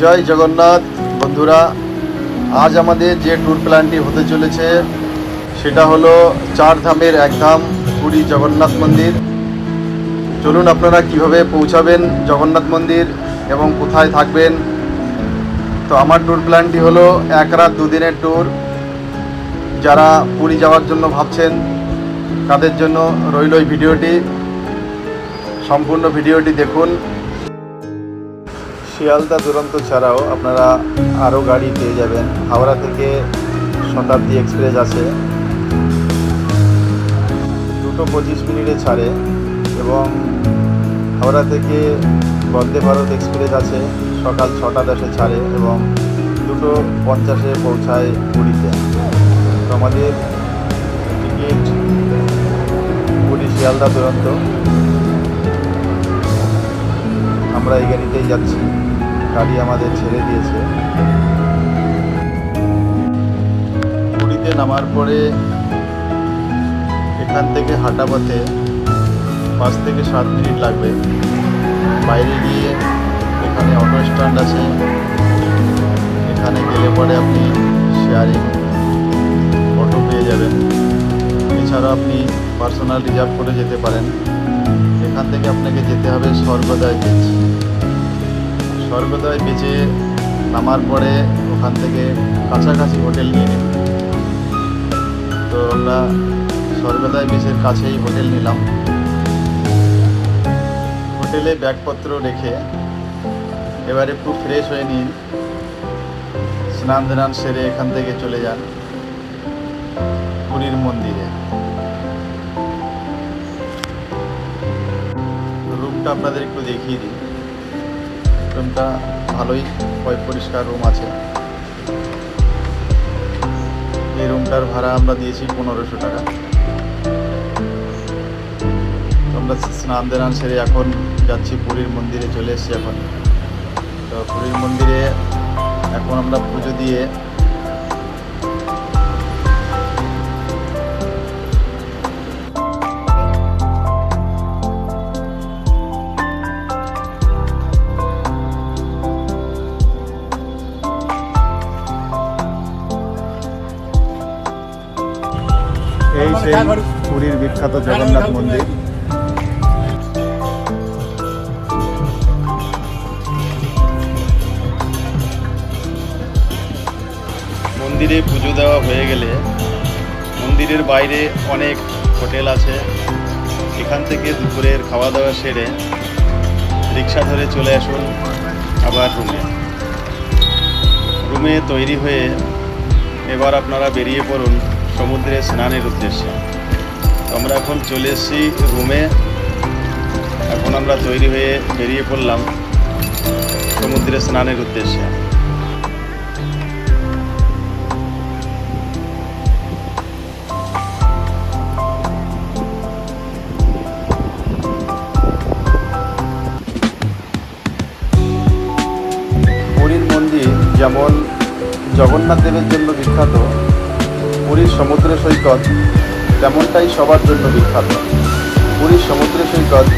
জয় জগন্নাথ। বন্ধুরা, আজ আমাদের যে ট্যুর প্ল্যানটি হতে চলেছে, সেটা হলো চার ধামের এক ধাম, পুরী জগন্নাথ মন্দির। চলুন আপনারা কীভাবে পৌঁছাবেন জগন্নাথ মন্দির এবং কোথায় থাকবেন? তো আমার ট্যুর প্ল্যানটি হলো এক রাত দুদিনের ট্যুর যারা পুরী যাওয়ার জন্য ভাবছেন, তাদের জন্য রইল ভিডিওটি। সম্পূর্ণ ভিডিওটি দেখুন। শিয়ালদা দুরন্ত ছাড়াও আপনারা আরও গাড়ি পেয়ে যাবেন। হাওড়া থেকে শতাব্দী এক্সপ্রেস আছে। দুটো পঁচিশ মিনিটে ছাড়ে এবং হাওড়া থেকে বন্দে ভারত এক্সপ্রেস আছে, সকাল ছটা দশে ছাড়ে এবং দুটো পঞ্চাশে পৌঁছায় পুরীতে। তো আমাদের টিকিট পুরী শিয়ালদা দুরন্ত। আমরা এই গাড়িতেই যাচ্ছি। গাড়ি আমাদের ছেড়ে দিয়েছে। পুরীতে নামার পরে এখান থেকে হাঁটা পথে পাঁচ থেকে সাত মিনিট লাগবে। বাইরে গিয়ে এখানে অটো স্ট্যান্ড আছে। এখানে গেলে পরে আপনি শেয়ারিং অটো পেয়ে যাবেন। এছাড়া আপনি পার্সোনাল রিজার্ভ করে যেতে পারেন। এখান থেকে আপনাকে যেতে হবে স্বর্গদয় বিচ স্বর্গদয় বিচে নামার পরে ওখান থেকে কাছাকাছি হোটেল নিয়ে নিন তো আমরা স্বর্গদয় বিচের কাছেই হোটেল নিলাম। হোটেলে ব্যাগপত্র রেখে এবার একটু ফ্রেশ হয়ে নিন। স্নান ধান সেরে এখান থেকে চলে যান পুরীর মন্দিরে। রুমটা আপনাদের একটু দেখিয়ে দিই। রুমটা ভালোই পরিষ্কার রুম আছে। এই রুমটার ভাড়া আমরা দিয়েছি পনেরোশো টাকা। আমরা স্নান দেনান সেরে এখন যাচ্ছি পুরীর মন্দিরে, চলে এসেছি এখন। তো পুরীর মন্দিরে এখন আমরা পুজো দিয়ে এই সেই পুরীর বিখ্যাত জগন্নাথ মন্দির। মন্দিরে পুজো দেওয়া হয়ে গেলে মন্দিরের বাইরে অনেক হোটেল আছে। এখান থেকে দুপুরের খাওয়া দাওয়া সেরে রিক্সা ধরে চলে আসুন আবার রুমে। রুমে তৈরি হয়ে এবার আপনারা বেরিয়ে পড়ুন সমুদ্রে স্নানের উদ্দেশ্যে। আমরা এখন চলে এসেছি রুমে। এখন আমরা তৈরি হয়ে বেরিয়ে পড়লাম সমুদ্রে স্নানের উদ্দেশ্যে। পুরীর মন্দির যেমন জগন্নাথ দেবের জন্য বিখ্যাত পুরীর সমুদ্র সৈকত তেমনটাই সবার জন্য বিখ্যাত। পুরীর সমুদ্র সৈকত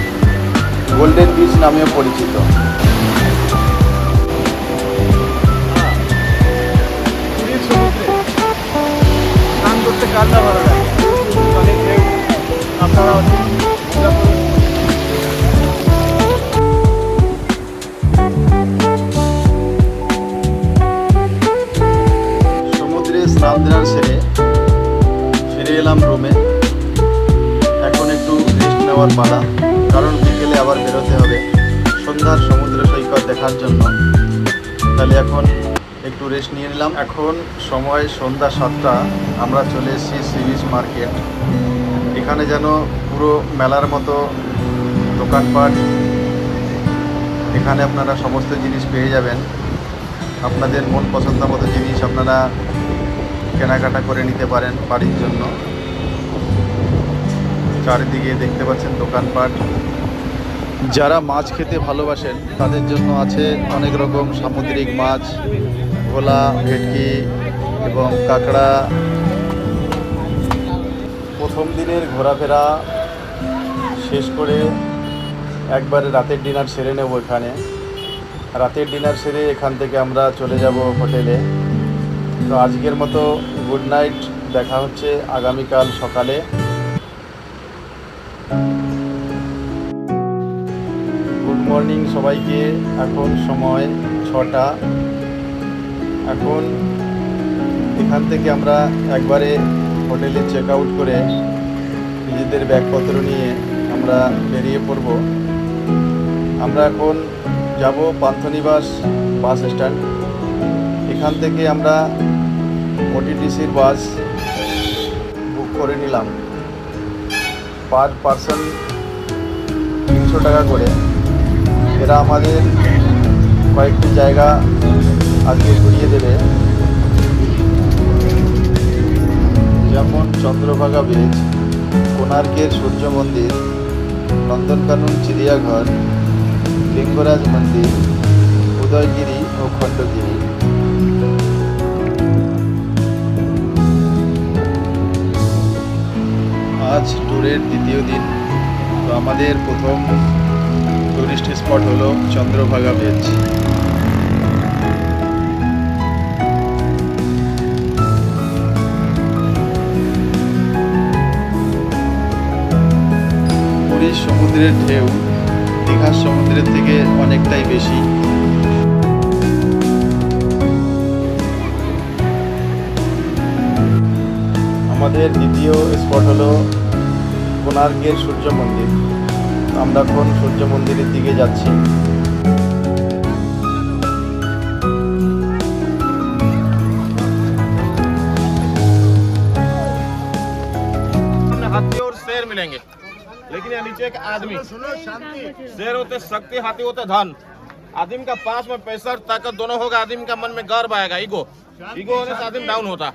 গোল্ডেন বিচ নামেও পরিচিত। সমুদ্রে স্নান দেওয়ার কার ফিরে এলাম রুমে এখন একটু রেস্ট নেওয়ার পালা, কারণ বিকেলে আবার বেরোতে হবে। সন্ধ্যার সমুদ্র সৈকত দেখার জন্য। তাহলে এখন একটু রেস্ট নিয়ে নিলাম। এখন সময় সন্ধ্যা সাতটা, আমরা চলে এসেছি সি বিচ মার্কেট। এখানে যেন পুরো মেলার মতো দোকানপাট। এখানে আপনারা সমস্ত জিনিস পেয়ে যাবেন। আপনাদের মন পছন্দ মতো জিনিস আপনারা কেনাকাটা করে নিতে পারেন বাড়ির জন্য। চারিদিকে দেখতে পাচ্ছেন দোকানপাট। যারা মাছ খেতে ভালোবাসেন, তাদের জন্য আছে অনেক রকম সামুদ্রিক মাছ, ভোলা, ভেটকি এবং কাঁকড়া। প্রথম দিনের ঘোরাফেরা শেষ করে একবারে রাতের ডিনার সেরে নেব এখানে। রাতের ডিনার সেরে এখান থেকে আমরা চলে যাব হোটেলে। তো আজকের মতো গুড নাইট দেখা হচ্ছে আগামীকাল সকালে। গুড মর্নিং সবাইকে, এখন সময় ছটা। এখন এখান থেকে আমরা একবারে হোটেলে চেক আউট করে নিজেদের ব্যাগপত্র নিয়ে আমরা বেরিয়ে পড়ব। আমরা এখন যাব পান্থনিবাস বাস স্ট্যান্ড। এখান থেকে আমরা ওটিটিসির বাস বুক করে নিলাম। পার পার্সন তিনশো টাকা করে। এরা আমাদের কয়েকটি জায়গা আজকে ঘুরিয়ে দেবে। যেমন চন্দ্রভাগা বীচ কোণার্কের সূর্য মন্দির, নন্দনকানন চিড়িয়াঘর, লিঙ্গরাজ মন্দির, উদয়গিরি ও খণ্ডগিরি। আজ ট্যুরের দ্বিতীয় দিন। তো আমাদের প্রথম টুরিস্ট স্পট হলো চন্দ্রভাগা বিচ সমুদ্রের ঢেউ, দীঘার সমুদ্রের থেকে অনেকটাই বেশি। আমাদের দ্বিতীয় স্পট হলো কোণার্কের সূর্য মন্দির আমরা এখন সূর্য মন্দিরের দিকে যাচ্ছি हाथी और शेर मिलेंगे लेकिन यहाँ नीचे एक आदमी शेर होते शक्ति हाथी होते धन आदमी का पास में पैसा और ताकत दोनों होगा आदमी का मन में गर्व आएगा ईगो ईगो होने से आदमी डाउन होता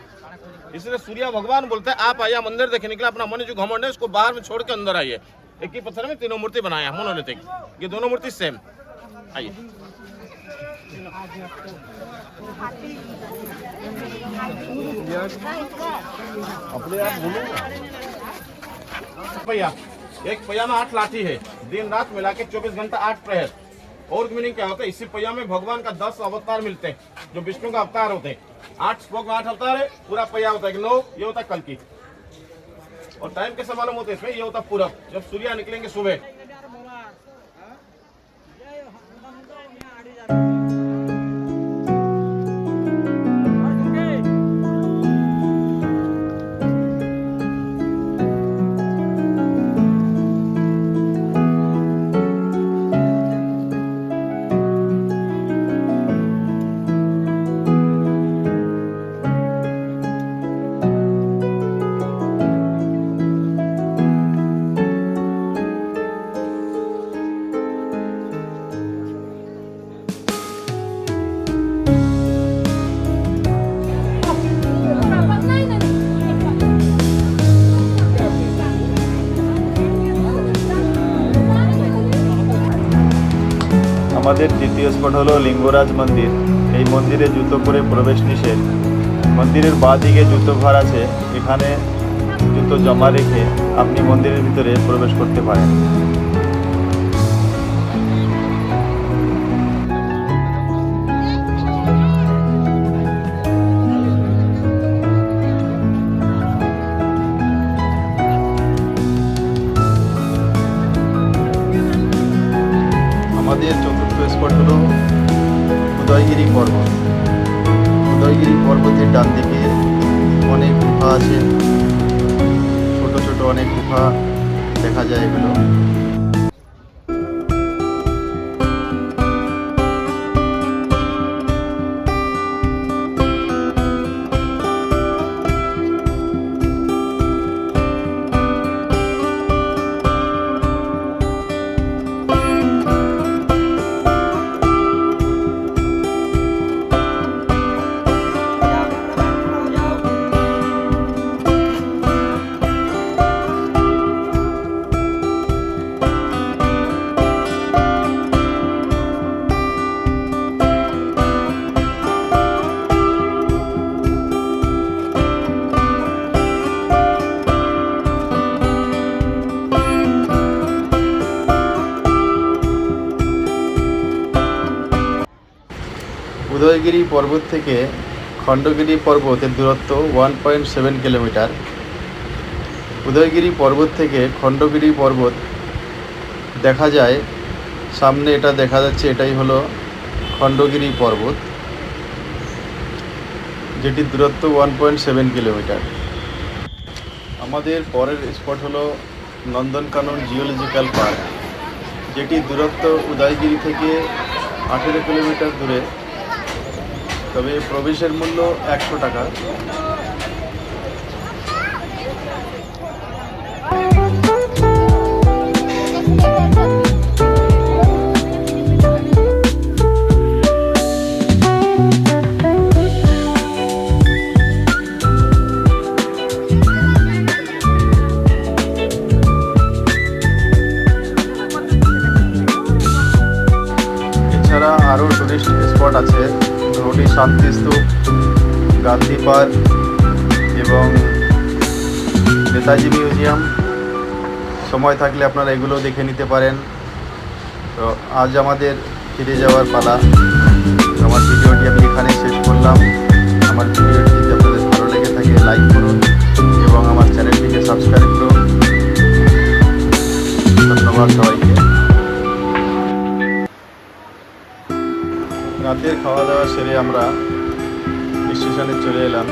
इसलिए सूर्य भगवान बोलते हैं, आप आइए, मंदिर देखने के लिए अपना मन जो घमंड है उसको बाहर में छोड़ के अंदर आइए। एक ही पत्थर में तीनों मूर्ति बनाया मोनोलिथिक ये दोनों मूर्ति सेम आइए। अपने आप पहिया एक पहिया में आठ लाठी है। दिन रात मिला के चौबीस घंटा आठ प्रहर। और मीनिंग क्या होता है, इसी पहिया में भगवान का दस अवतार मिलते हैं, जो विष्णु का अवतार होते हैं। आठ स्पोक में आठ होता है, पूरा पहिया होता है नौ, ये होता है कल की। और टाइम कैसे मालूम होता है, इसमें ये होता है पूरब जब सूर्य निकलेंगे सुबह আমাদের তৃতীয় স্পট হলো লিঙ্গরাজ মন্দির। এই মন্দিরে জুতো পরে প্রবেশ নিষেধ। মন্দিরের বাঁ দিকে জুতো ঘর আছে। এখানে জুতো জমা রেখে আপনি মন্দিরের ভিতরে প্রবেশ করতে পারেন। পর্বতের ডান দিকে অনেক গুহা আছে। ছোট ছোট অনেক গুহা দেখা যায় এগুলো। উদয়গিরি পর্বত থেকে খণ্ডগিরি পর্বতের দূরত্ব one point seven kilometre Udayagiri পর্বত থেকে খণ্ডগিরি পর্বত দেখা যায়। সামনে এটা দেখা যাচ্ছে, এটাই হলো খণ্ডগিরি পর্বত, যেটির দূরত্ব ওয়ান পয়েন্ট সেভেন কিলোমিটার আমাদের পরের স্পট হলো নন্দনকানন জিওলজিক্যাল পার্ক যেটি দূরত্ব উদয়গিরি থেকে আঠেরো কিলোমিটার দূরে। তবে প্রবেশের মূল্য একশো টাকা। এছাড়া আরও টুরিস্ট স্পট আছে। ধরুন শান্তিস্তূপ গান্ধী পার্ক এবং নেতাজি মিউজিয়াম। সময় থাকলে আপনারা এগুলো দেখে নিতে পারেন। তো আজ আমাদের ফিরে যাওয়ার পালা। আমার ভিডিওটি আমি এখানে শেষ করলাম। আমার ভিডিওটি যদি আপনাদের ভালো লেগে থাকে, লাইক করুন এবং আমার চ্যানেলটিকে সাবস্ক্রাইব করুন। ধন্যবাদ সবাইকে। সেরে আমরা স্টেশনে চলে এলাম।